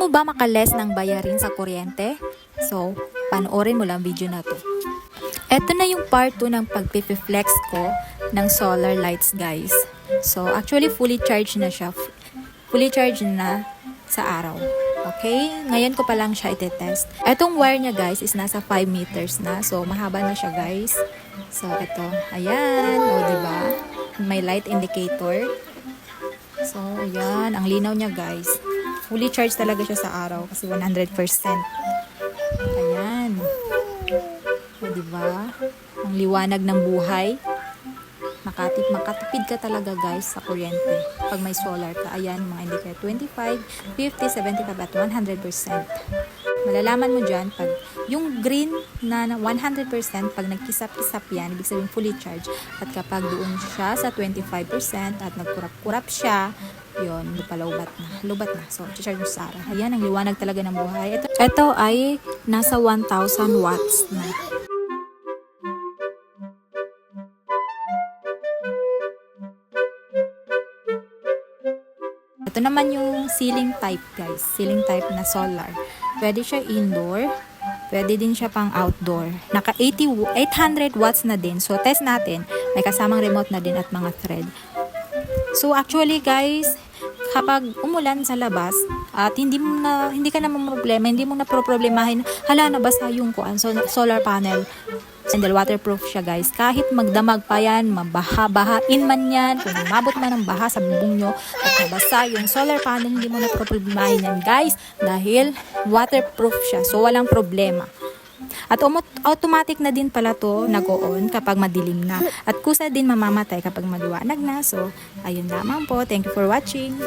mo ba makales ng bayarin sa kuryente? So, panoorin mo lang video na to. Ito na yung part 2 ng pagpipiflex ko ng solar lights guys. So, actually fully charged na siya. Fully charged na sa araw. Okay? Ngayon ko pa lang siya itetest. Etong wire niya guys is nasa 5 meters na. So, mahaba na siya guys. So, ito. Ayan. O, diba? May light indicator. So, ayan. Ang linaw niya guys. Fully charged talaga siya sa araw kasi 100%. Ayan. O, diba? Ang liwanag ng buhay. Makatip, makatipid ka talaga guys sa kuryente. Pag may solar ka, ayan, mga indicator 25, 50, 75 at 100%. Malalaman mo dyan pag yung green na na 100% pag nagkisap-kisap yan, ibig sabihin fully charged. At kapag doon siya sa 25% at nagkurap-kurap siya, yun, lupa-lubat na. Lubat na. So, charge mo sa araw. Ayan, ang liwanag talaga ng buhay. Ito, ito ay nasa 1,000 watts na. Ito naman yung ceiling type guys. Ceiling type na solar. Pwede siya indoor. Pwede din siya pang outdoor. Naka 80, w- 800 watts na din. So test natin. May kasamang remote na din at mga thread. So actually guys, kapag umulan sa labas at hindi mo na hindi ka na problema, hindi mo na problemahin, hala nabasa yung kuan so, solar panel. And then waterproof siya guys. Kahit magdamag pa yan, mabaha-bahain man yan, kung umabot man ng baha sa bubong nyo at nabasa yung solar panel, hindi mo na problemahin yan guys dahil waterproof siya. So walang problema. At automatic na din pala to nag-on kapag madilim na. At kusa din mamamatay kapag maliwanag na. So, ayun lamang po. Thank you for watching.